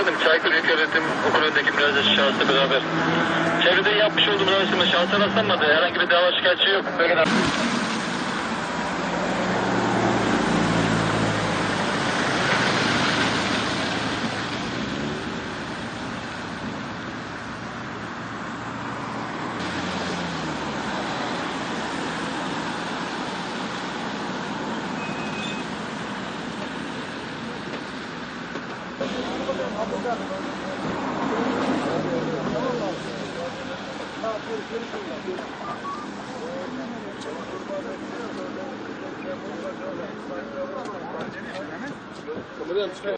Çaykur İlköğretim Okulu önündeki müracaat şahısla beraber. Çevrede yapmış olduğumuz araştırma şahsa rastlanmadı. Herhangi bir dava şikayetçi yok. Bölgeden. Kamerayı çıkar.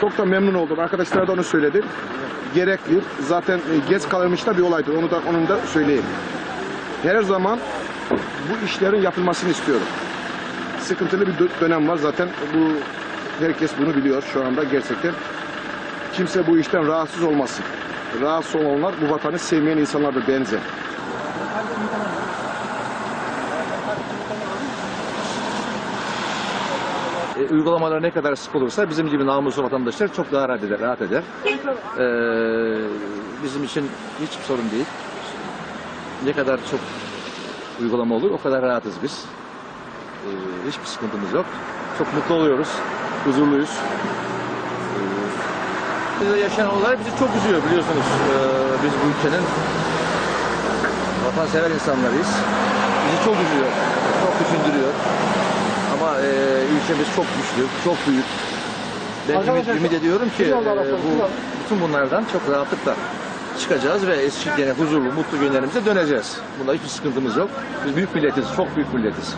Çok da memnun oldum. Arkadaşlar da onu söyledi. Gerekli. Zaten e, geç kalınmış da bir olaydır. Onu da onun da söyleyeyim. Her zaman bu işlerin yapılmasını istiyorum. Sıkıntılı bir dö- dönem var zaten. Bu herkes bunu biliyor şu anda gerçekten. Kimse bu işten rahatsız olmasın. Rahatsız olanlar bu vatanı sevmeyen insanlardır benzer. e, uygulamalar ne kadar sık olursa bizim gibi namuslu vatandaşlar çok daha rahat eder. Rahat eder. E, bizim için hiçbir sorun değil. Ne kadar çok uygulama olur o kadar rahatız biz. E, hiçbir sıkıntımız yok. Çok mutlu oluyoruz. Huzurluyuz. E, Bizde yaşanan olay bizi çok üzüyor biliyorsunuz. E, biz bu ülkenin vatansever insanlarıyız. Bizi çok üzüyor. Çok düşündürüyor. Ama e, ülkemiz çok güçlü, çok büyük. Ben ümit, ümit ediyorum ki e, bu, bütün bunlardan çok rahatlıkla çıkacağız ve eski gene huzurlu, mutlu günlerimize döneceğiz. Bunda hiçbir sıkıntımız yok. Biz büyük milletiz, çok büyük milletiz.